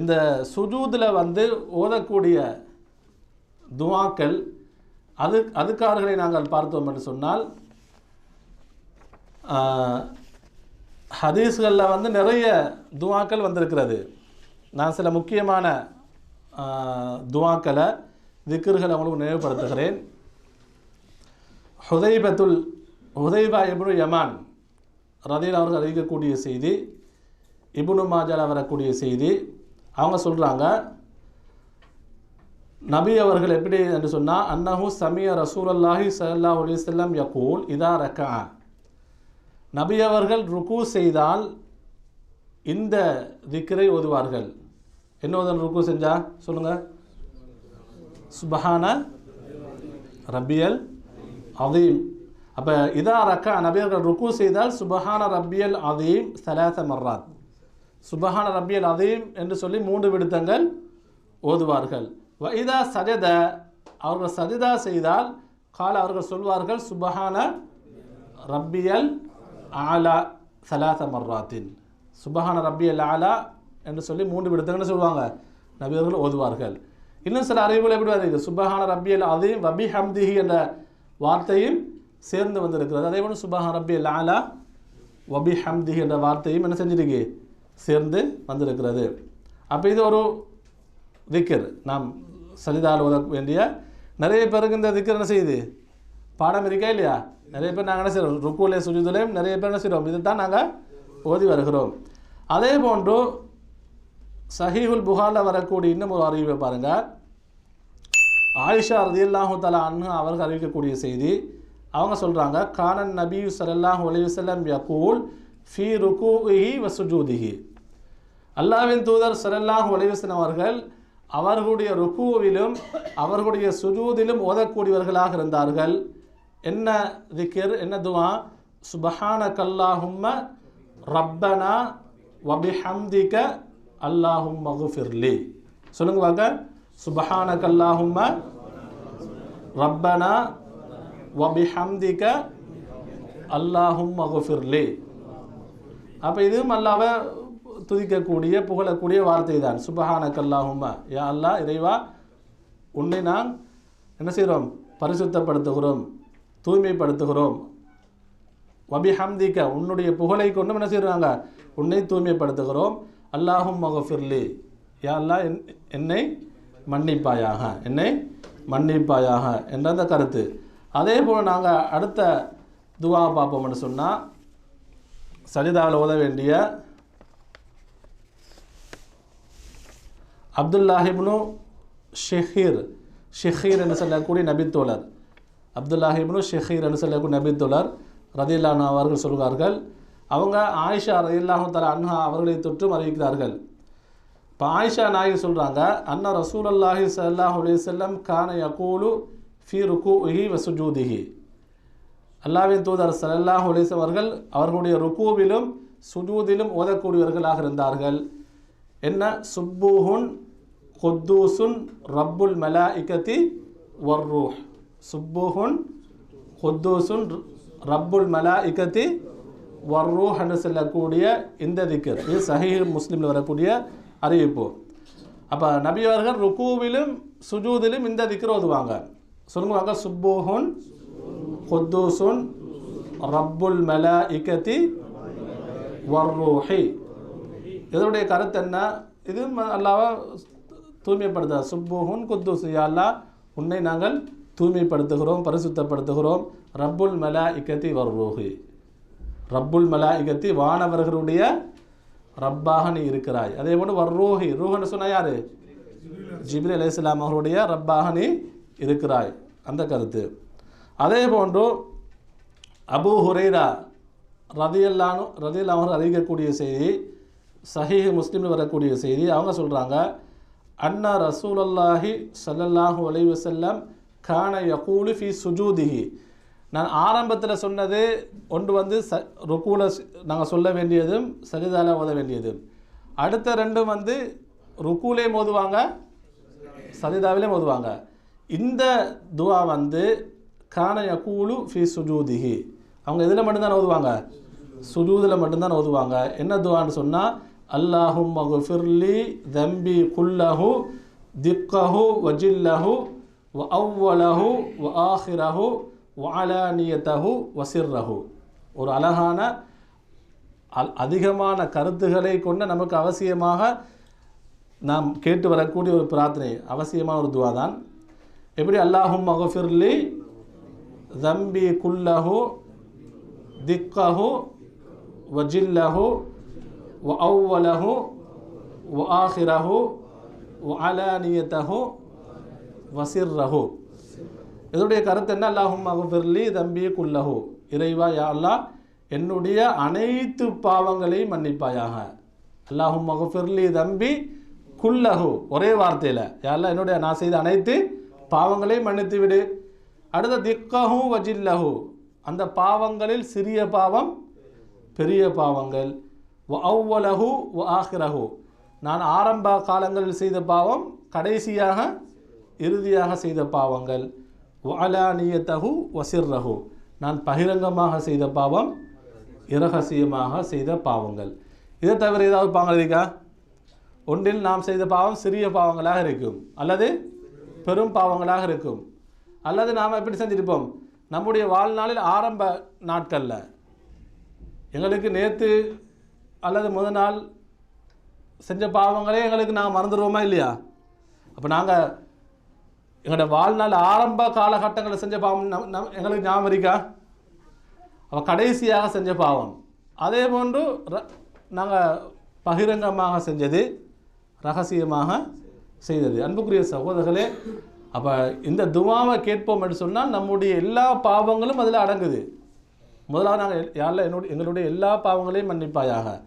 இந்த சுஜூதில் வந்து ஓதக்கூடிய துவாக்கள் அது அதுக்காரர்களை நாங்கள் பார்த்தோம் என்று சொன்னால் ஹதீஸ்களில் வந்து நிறைய துவாக்கள் வந்திருக்கிறது. நான் சில முக்கியமான துவாக்களை திக்ருகளை உங்களுக்கு நினைவுபடுத்துகிறேன். ஹுதைபத்துல் ஹுதைபா இப்னு யமான் ரதீல் அவர்கள் அறிவிக்கக்கூடிய செய்தி இபுனு மாஜால் வரக்கூடிய செய்தி அவங்க சொல்கிறாங்க நபி அவர்கள் எப்படி என்று சொன்னால் அன்னஹு சமிய ரசூலல்லாஹி சல்லா அலி செல்லம் யகூல் இதா ரக்கா நபி அவர்கள் ருக்கு செய்தால் இந்த திக்கரை ஓதுவார்கள். என்ன ஓதல் ருக்கு செஞ்சா? சொல்லுங்கள் சுபஹான ரபியல் அதீம் அப்போ இதா ரக்கா நபி அவர்கள் ருக்கு செய்தால் சுபஹான ரபியல் அதீம் சலாச மர்ராத். சுபஹான ரப்பியல் அதீம் என்று சொல்லி மூன்று விடுத்தங்கள் ஓதுவார்கள். வைதா சஜத அவர்கள் சஜிதா செய்தால் கால அவர்கள் சொல்வார்கள் சுபஹான ரப்பியல் ஆலா சலாச மர்ராத்தின். சுபஹான ரப்பியல் ஆலா என்று சொல்லி மூன்று விடுத்தங்கள்னு சொல்லுவாங்க. நபியர்கள் ஓதுவார்கள். இன்னும் சில அறிவுகள் எப்படி வருது சுபஹான ரப்பியல் அதீம் வபி ஹம்திஹி என்ற வார்த்தையும் சேர்ந்து வந்திருக்கிறது. அதே போல சுபஹான ரப்பியல் ஆலா வபி ஹம்திஹி என்ற வார்த்தையும் என்ன செஞ்சிருக்கு? சேர்ந்து வந்திருக்கிறது. அப்போ இது ஒரு திக்கர். நாம் சலிதால் ஓத வேண்டிய நிறைய பேருக்கு இந்த திக்கர் என்ன செய்யுது? பாடம் இருக்கா இல்லையா? நிறைய பேர் நாங்கள் என்ன செய்கிறோம் ருக்குலே சுஜிதுலையும் நிறைய பேர் என்ன செய்கிறோம் இது தான் நாங்கள் ஓதி வருகிறோம். அதே போன்று சஹீஹுல் புகாரில் வரக்கூடிய இன்னும் ஒரு அறிவிப்பை பாருங்கள் ஆயிஷா ரதியல்லாஹு தலா அன்னு அவர்கள் அறிவிக்கக்கூடிய செய்தி அவங்க சொல்கிறாங்க கானன் நபி ஸல்லல்லாஹு அலி வல்லம் யகூல் ஃபீ ருகூஹி வ அல்லாவின் தூதர் சரல்லாஹ் அலைஹி அவர்கள் அவர்களுடைய ருக்குவிலும் அவர்களுடைய சுஜூதிலும் ஓதக்கூடியவர்களாக இருந்தார்கள். என்ன திக்கிர் என்ன துவா சுபஹானகல்லாஹும்ம ரப்பனா வபிஹம்திக அல்லாஹும் மகுஃபிர்லி சொல்லுங்க வாங்க சுபஹானகல்லாஹும்ம ரப்பனா வபிஹம்திக அல்லாஹும் மகுஃபிர்லி அப்போ இதுவும் அல்லாவை துதிக்கக்கூடிய புகழக்கூடிய வார்த்தை தான். சுபஹானக்கல்லாகும் யா அல்லா இறைவா உன்னை நான் என்ன செய்கிறோம்? பரிசுத்தப்படுத்துகிறோம் தூய்மைப்படுத்துகிறோம். வபிஹம்திக்க உன்னுடைய புகழை கொண்டும் என்ன செய்கிறாங்க? உன்னை தூய்மைப்படுத்துகிறோம். அல்லாஹும் மகஃபிர்லி யா அல்லா என் என்னை மன்னிப்பாயாக என்னை மன்னிப்பாயாக என்ற அந்த கருத்து. அதே போல் நாங்கள் அடுத்த துவா பார்ப்போம்னு சொன்னால் சஜிதாவில் ஓத வேண்டிய அப்துல்லாஹிப்னு ஷெஹீர். ஷெஹீர் என்று சொல்லக்கூடிய நபித்தோழர் அப்துல்லாஹிப்னு ஷெஹீர் என்று சொல்லக்கூடிய நபித்தோழர் ரதில்லானா அவர்கள் சொல்கிறார்கள் அவங்க ஆயிஷா ரதில்லாஹு தலா அன்ஹா அவர்களை தொற்றும் அறிவிக்கிறார்கள். இப்போ ஆயிஷா நாயகி சொல்கிறாங்க அண்ணா ரசூல் அல்லாஹி சல்லாஹ் செல்லம் கான யகூலு ஃபி ருக்கூஹி வசுஜூதிஹி அல்லாவின் தூதர் ஸல்லல்லாஹு ஒலிஸ் அவர்கள் அவர்களுடைய ருக்கூவிலும் சுஜூதிலும் ஓதக்கூடியவர்களாக இருந்தார்கள். என்ன? சுப்பூஹுன் ஹொத்தூசுன் ரப்புல் மலா இக்கத்தி வர்ரூஹ் சுப்பூஹுன் ஹொத்தூசுன் ரப்புல் மலா இக்கத்தி வர்ரூஹ் என்று சொல்லக்கூடிய இந்த திக்கர். இது சஹீஹ் முஸ்லீமில் வரக்கூடிய அறிவிப்பு. அப்போ நபி அவர்கள் ருக்கூவிலும் சுஜூதிலும் இந்த திக்கர் ஓதுவாங்க. சொல்லுவாங்க சுப்பூஹுன் குத்தூசுன் ரப்புல் மலாஇகதி வர்ரூஹி இதனுடைய கருத்து என்ன இது ம- அல்லாவை தூய்மைப்படுத்த சுப்புஹுன் குத்தூசு யா உன்னை நாங்கள் தூய்மைப்படுத்துகிறோம் பரிசுத்தப்படுத்துகிறோம் ரப்புல் மலா இக்கத்தி வர்ரூஹி ரப்புல் மலா இக்கத்தி வானவர்களுடைய ரப்பாக நீ இருக்கிறாய் அதே போல வர்ரூஹி ரூஹன்னு சொன்னா யாரு அலி இஸ்லாம் அவர்களுடைய ரப்பாக நீ இருக்கிறாய் அந்த கருத்து அதே போன்று அபு ஹுரைரா ரதியல்லானு ரதியல் அவர்கள் அறிவிக்கக்கூடிய செய்தி சஹீஹ் முஸ்லீமில் வரக்கூடிய செய்தி அவங்க சொல்கிறாங்க அண்ணா ரசூலல்லாஹி சல்லல்லாஹூ அலி வசல்லம் கான யகூலு ஃபி சுஜூதிஹி. நான் ஆரம்பத்தில் சொன்னது ஒன்று வந்து ச ருக்கூல நாங்கள் சொல்ல வேண்டியதும் சஜிதால ஓத வேண்டியதும். அடுத்த ரெண்டும் வந்து ருக்கூலே மோதுவாங்க சஜிதாவிலே மோதுவாங்க. இந்த துவா வந்து கான யகூலு ஃபி சுஜூதிஹி. அவங்க இதில் மட்டும்தான் ஓதுவாங்க? சுஜூதில் மட்டும்தான் ஓதுவாங்க. என்ன துவான்னு சொன்னால் அல்லாஹும் மகுஃபிர்லி தம்பி குல்லஹு திக்கஹு வஜில்லஹு வ அவ்வலஹு வ ஆஹிரஹு வ அலானியத்தஹு வசிர்ரஹு ஒரு அழகான அல்- அதிகமான கருத்துக்களை கொண்ட நமக்கு அவசியமாக நாம் கேட்டு வரக்கூடிய ஒரு பிரார்த்தனை அவசியமான ஒரு துவா தான் எப்படி? அல்லாஹும் மகஃபிர்லி தம்பி குல்லஹு திக்கஹு வஜில்லஹு வ அவ்வலஹு வ ஆஹிரஹு வ அலானியத்தஹு வசிர்ரஹு இதனுடைய கருத்து என்ன? அல்லாஹும் மகஃபிர்லி தம்பி குல்லஹு இறைவா யா அல்லா என்னுடைய அனைத்து பாவங்களையும் மன்னிப்பாயாக. அல்லாஹும் மகஃபிர்லி தம்பி குல்லஹு ஒரே வார்த்தையில் யாரெல்லாம் என்னுடைய நான் செய்த அனைத்து பாவங்களையும் மன்னித்து விடு அடுத்த திக்கஹு வஜில்லஹு. அந்த பாவங்களில் சிறிய பாவம் பெரிய பாவங்கள். வ அவ்வலஹு வ ஆஹிரஹு. நான் ஆரம்ப காலங்களில் செய்த பாவம் கடைசியாக இறுதியாக செய்த பாவங்கள். வலானியத்தகு வசிர்ரஹு நான் பகிரங்கமாக செய்த பாவம் இரகசியமாக செய்த பாவங்கள். இதை தவிர ஏதாவது பாவங்கள் இருக்கா? ஒன்றில் நாம் செய்த பாவம் சிறிய பாவங்களாக இருக்கும். அல்லது பெரும் பாவங்களாக இருக்கும். அல்லது நாம் எப்படி செஞ்சிருப்போம்? நம்முடைய வாழ்நாளில் ஆரம்ப நாட்களில். எங்களுக்கு நேற்று அல்லது முத நாள் செஞ்ச பாவங்களே எங்களுக்கு நாங்கள் மறந்துடுவோமா இல்லையா? அப்போ நாங்கள் எங்களோட வாழ்நாள் ஆரம்ப காலகட்டங்களில் செஞ்ச பாவம் நம் நம் எங்களுக்கு ஞாபகம் இருக்கா? அவள் கடைசியாக செஞ்ச பாவம். அதே போன்று நாங்கள் பகிரங்கமாக செஞ்சது ரகசியமாக செய்தது. அன்புக்குரிய சகோதரர்களே அப்போ இந்த துவாவை கேட்போம் என்று சொன்னால் நம்முடைய எல்லா பாவங்களும் அதில் அடங்குது. முதலாவது நாங்கள் யாரில் என்னுடைய எங்களுடைய எல்லா பாவங்களையும் மன்னிப்பாயாக.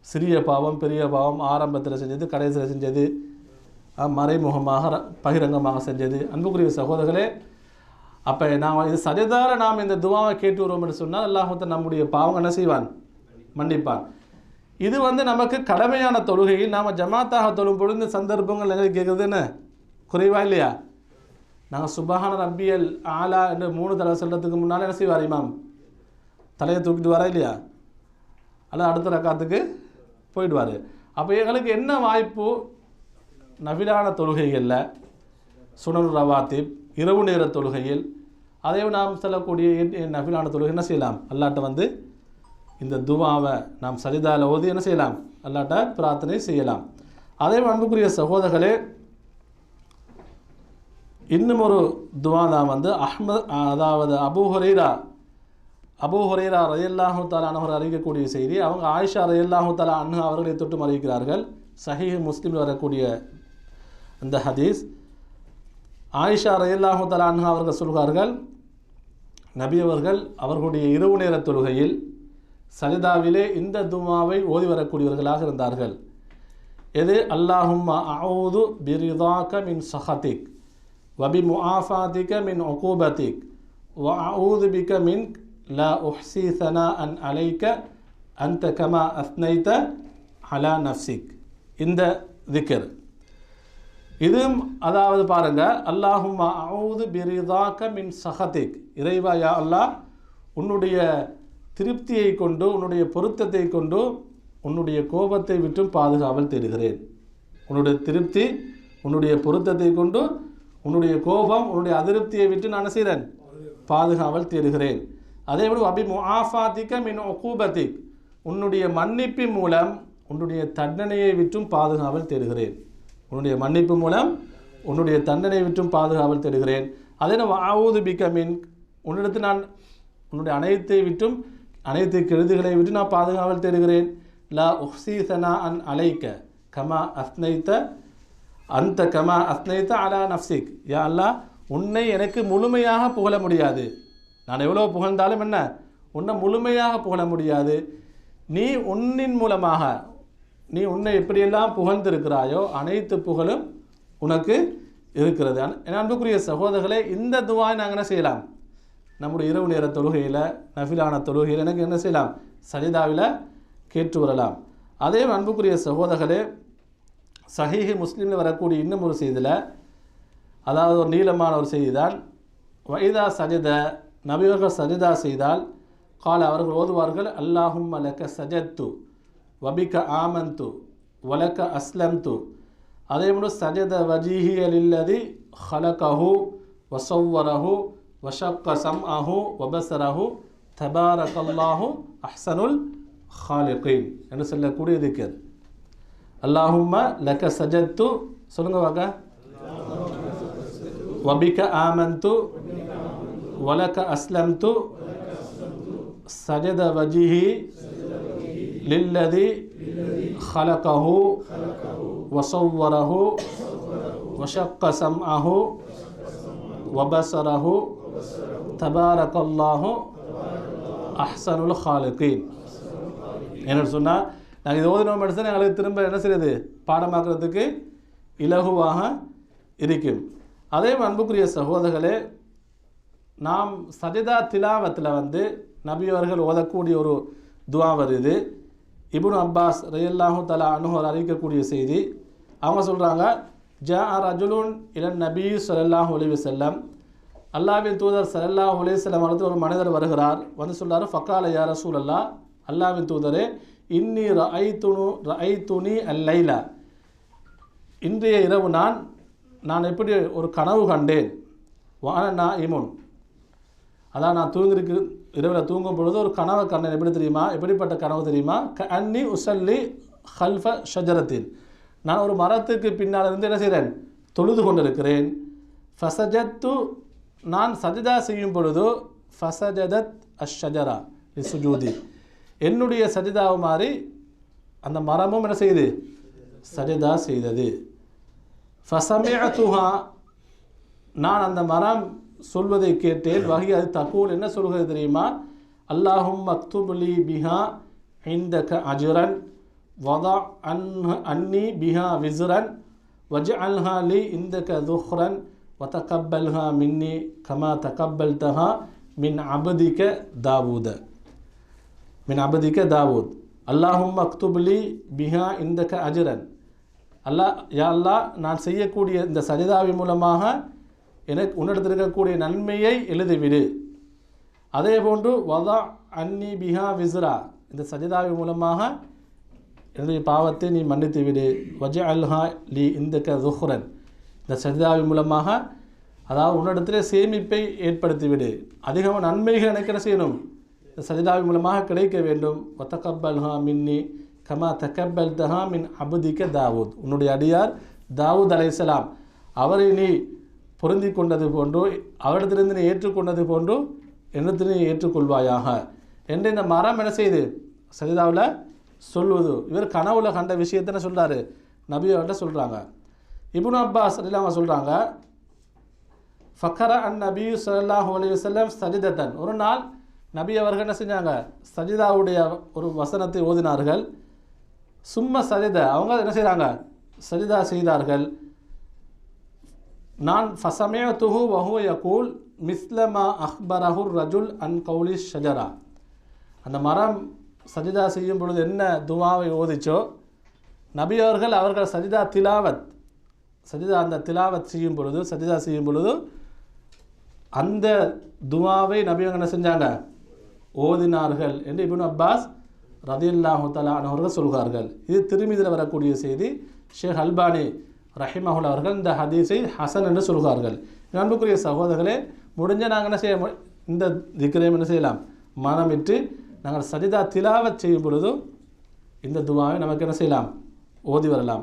சிறிய பாவம் பெரிய பாவம் ஆரம்பத்தில் செஞ்சது கடைசியில் செஞ்சது மறைமுகமாக ர- பகிரங்கமாக செஞ்சது. அன்புக்குரிய சகோதரர்களே அப்போ நாம் இது சரிதார நாம் இந்த துவாவை கேட்டு வருவோம் என்று சொன்னால் அல்லாஹுத்த நம்முடைய பாவம் என்ன செய்வான்? மன்னிப்பான். இது வந்து நமக்கு கடமையான தொழுகையில் நாம் ஜமாத்தாக தொழும் பொழுது இந்த சந்தர்ப்பங்கள் எங்களுக்கு கேட்குறது என்ன? குறைவா இல்லையா? நாங்கள் சுபஹான ரப்பியல் ஆலா என்று மூணு தடவை சொல்கிறதுக்கு முன்னால் என்ன செய்வார் இமாம்? தலையை தூக்கிட்டு வர இல்லையா? அல்லது அடுத்த ரக்காத்துக்கு போயிடுவார். அப்போ எங்களுக்கு என்ன வாய்ப்பு? நபிலான தொழுகைகளில் சுனல் ரவாத்திப் இரவு நேர தொழுகையில் அதை நாம் செல்லக்கூடிய என்- நபிலான தொழுகை என்ன செய்யலாம்? அல்லாட்ட வந்து இந்த துவாவை நாம் சரிதாவில் ஓதி என்ன செய்யலாம்? அல்லாட்ட பிரார்த்தனை செய்யலாம். அதே அன்புக்குரிய சகோதரர்களே இன்னும் ஒரு துவா தான் வந்து அஹ்மத் அதாவது அபூ ஹுரைரா அபூ ஹுரைரா ரயல்லாஹு தாலா அனவர் அறிவிக்கக்கூடிய செய்தி அவங்க ஆயிஷா ரயல்லாஹு தாலா அன்ஹு அவர்களை தொட்டும் அறிவிக்கிறார்கள் சஹீஹ் முஸ்லீமில் வரக்கூடிய அந்த ஹதீஸ். ஆயிஷா ரயல்லாஹு தாலா அன்ஹு அவர்கள் சொல்கிறார்கள் நபி அவர்கள் அவர்களுடைய இரவு நேர தொழுகையில் சரிதாவிலே இந்த துமாவை ஓதி வரக்கூடியவர்களாக இருந்தார்கள். எது? அல்லாஹும் அவுது பிரிதாக்க மின் சஹதிக். வபி முஆஃபாதிக மின் ஒகூபத்திக் வ அவுது பிக மின் ல உஹ்சி சனா அன் அலைக்க அந்த கமா அஸ்னைத்த அலா நஃப்சிக் இந்த திக்கர் இதுவும் அதாவது பாருங்க அல்லாஹும் அவுது பிரிதாக்க மின் சஹதிக் இறைவா யா அல்லாஹ் உன்னுடைய திருப்தியை கொண்டு உன்னுடைய பொருத்தத்தை கொண்டு உன்னுடைய கோபத்தை விட்டும் பாதுகாவல் தேடுகிறேன். உன்னுடைய திருப்தி உன்னுடைய பொருத்தத்தை கொண்டு உன்னுடைய கோபம் உன்னுடைய அதிருப்தியை விட்டு நான் செய்கிறேன் பாதுகாவல் தேடுகிறேன். அதே போல அபி முஆஃபாத்திக்க மின் ஒகூபத்திக் உன்னுடைய மன்னிப்பின் மூலம் உன்னுடைய தண்டனையை விட்டும் பாதுகாவல் தேடுகிறேன். உன்னுடைய மன்னிப்பு மூலம் உன்னுடைய தண்டனை விட்டும் பாதுகாவல் தேடுகிறேன். அதே ஆவுது ஆவூது மின் உன்னிடத்து நான் உன்னுடைய அனைத்தை விட்டும் அனைத்து கெழுதுகளை விட்டு நான் பாதுகாவல் தேடுகிறேன். லா உஹ்சீசனா அன் அலைக்க கமா அஸ்னைத்த அந்த கமா அஸ்னைத்த அலா நஃப்சிக். யா அல்லா உன்னை எனக்கு முழுமையாக புகழ முடியாது. நான் எவ்வளோ புகழ்ந்தாலும் என்ன? உன்னை முழுமையாக புகழ முடியாது. நீ உன்னின் மூலமாக நீ உன்னை எப்படியெல்லாம் புகழ்ந்திருக்கிறாயோ அனைத்து புகழும் உனக்கு இருக்கிறது. என் அன்புக்குரிய சகோதரர்களே இந்த துவாய் நாங்கள் என்ன செய்யலாம்? நம்முடைய இரவு நேர தொழுகையில் நஃபிலான தொழுகையில் எனக்கு என்ன செய்யலாம்? சஜிதாவில் கேட்டு வரலாம். அதே அன்புக்குரிய சகோதரர்களே சஹீஹி முஸ்லீமில் வரக்கூடிய இன்னும் ஒரு செய்தியில் அதாவது ஒரு நீளமான ஒரு செய்தி தான் வைதா சஜித நபிவர்கள் சஜிதா செய்தால் கால அவர்கள் ஓதுவார்கள் அல்லாஹும் அலக்க சஜத்து வபிக ஆமந்து வலக்க அஸ்லம்து அதே போன்று சஜத வஜீஹியலில்லதி ஹலகஹு வசவ்வரஹு வஷக்க சம் அஹு வபசரஹு தபாரகல்லாஹு அஹ்சனுல் ஹாலிகின். என்று சொல்லக்கூடிய இருக்கிறது அல்லாஹும்ம லக்க சஜத்து சொல்லுங்க வாங்க வபிக ஆமந்து வலக்க அஸ்லம்து சஜத வஜிஹி லில்லதி خلقه وصوره وشق سمعه وبصره تبارك الله أحسن الخالقين என்ன சொன்னால் நாங்கள் இது ஓதினோம் எடுத்தால் எங்களுக்கு திரும்ப என்ன செய்யுது? பாடமாக்குறதுக்கு இலகுவாக இருக்கும். அதே அன்புக்குரிய சகோதரர்களே நாம் சஜிதா திலாவத்தில் வந்து நபி அவர்கள் ஓதக்கூடிய ஒரு துவா வருது. இபுன் அப்பாஸ் ரயல்லாஹு தலா அனுஹர் அறிவிக்கக்கூடிய செய்தி அவங்க சொல்கிறாங்க ஜா ரஜுலுன் இளன் நபி ஸல்லல்லாஹு ஒலிவு செல்லம் அல்லாவின் தூதர் ஸல்லல்லாஹு ஒலிவு செல்லம் அவர்கள் ஒரு மனிதர் வருகிறார். வந்து சொல்கிறார் ஃபக்கால யார் ரசூல் அல்லா அல்லாவின் தூதரே இன்னி ரஐத்துனு ரஐத்துனி அல்லைல. இன்றைய இரவு நான் நான் எப்படி ஒரு கனவு கண்டேன்? வான நான் இமுன் அதான் நான் தூங்கிருக்கு இரவில் தூங்கும் பொழுது ஒரு கனவு கண்டேன். எப்படி தெரியுமா? எப்படிப்பட்ட கனவு தெரியுமா? க அன்னி உசல்லி ஹல்ஃப ஷஜரத்தின். நான் ஒரு மரத்துக்கு பின்னால் இருந்து என்ன செய்கிறேன் தொழுது கொண்டிருக்கிறேன். ஃபசஜத்து நான் சஜிதா செய்யும் பொழுது ஃபசஜதத் அஷஜரா சுஜூதி என்னுடைய சஜிதாவை மாதிரி அந்த மரமும் என்ன செய்யுது சஜிதா செய்தது. ஃபசமியத்துஹா நான் அந்த மரம் சொல்வதை கேட்டேன். வகை அது தகூல். என்ன சொல்கிறது தெரியுமா? அல்லாஹும் மக்துபுலி பிஹா க அஜுரன் வதா அன் அன்னி பிஹா விசுரன் வஜ அல்ஹா லி க துஹ்ரன் வதகப்பல்ஹா மின்னி கமா தகப்பல்தஹா மின் அபதிக தாவூத. மின் அபதிக தாவூத் அல்லாஹும் அக்துபுலி பிஹா இந்தக அஜுரன் அல்லாஹ் யா அல்லாஹ் நான் செய்யக்கூடிய இந்த சஜிதாவி மூலமாக எனக்கு உன்னிடத்தில் இருக்கக்கூடிய நன்மையை எழுதிவிடு. அதே போன்று வதா அன்னி பிஹா விஸ்ரா. இந்த சஜிதாவி மூலமாக என்னுடைய பாவத்தை நீ மன்னித்து விடு வஜ அல்ஹா லி இந்த க துஹ்ரன் இந்த சஜிதாவி மூலமாக அதாவது உன்னிடத்திலே சேமிப்பை ஏற்படுத்திவிடு. அதிகமாக நன்மைகள் எனக்கு என்ன செய்யணும்? சஜிதாவின் மூலமாக கிடைக்க வேண்டும். ஒத்தகப்பல்ஹா மின்னி கமா தக்கப்பல் தஹா மின் அபுதிக்க தாவூத். உன்னுடைய அடியார் தாவூத் அலைசலாம் அவரை நீ பொருந்தி கொண்டது போன்று அவரிடத்திலிருந்து நீ ஏற்றுக்கொண்டது போன்று என்னத்தில் நீ ஏற்றுக்கொள்வாயாக என்று இந்த மரம் என்ன செய்யுது சஜிதாவில் சொல்லுவது இவர் கனவுல கண்ட விஷயத்தை சொல்கிறார் சொல்கிறாரு நபி அவர்கிட்ட சொல்கிறாங்க இபுன் அப்பாஸ் அவங்க சொல்கிறாங்க ஃபக்கர அன் நபி ஸல்லல்லாஹு அலி வல்லம் சஜிதத்தன். ஒரு நாள் நபி அவர்கள் என்ன செஞ்சாங்க? சஜிதாவுடைய ஒரு வசனத்தை ஓதினார்கள். சும்மா சஜித அவங்க என்ன செய்கிறாங்க சஜிதா செய்தார்கள். நான் ஃபசமே துஹு வஹு யகூல் மிஸ்லமா அஹ்பரஹுர் ரஜுல் அன் கௌலி ஷஜரா. அந்த மரம் சஜிதா செய்யும் பொழுது என்ன துவாவை ஓதிச்சோ? நபி அவர்கள் அவர்கள் சஜிதா திலாவத் சஜிதா அந்த திலாவத் செய்யும் பொழுது சஜிதா செய்யும் பொழுது அந்த துவாவை நபி அவங்க என்ன செஞ்சாங்க? ஓதினார்கள் என்று இபின் அப்பாஸ் ரதியுல்லாஹு தலா அவர்கள் சொல்கிறார்கள். இது திருமிதில் வரக்கூடிய செய்தி. ஷேக் அல்பானி ரஹிமஹுல் அவர்கள் இந்த ஹதீஸை ஹசன் என்று சொல்கிறார்கள். அன்புக்குரிய சகோதரர்களே முடிஞ்ச நாங்கள் என்ன செய்ய இந்த திக்ரையும் என்ன செய்யலாம்? மனமிட்டு நாங்கள் சஜிதா திலாவத் செய்யும் பொழுதும் இந்த துவாவை நமக்கு என்ன செய்யலாம்? ஓதி வரலாம்.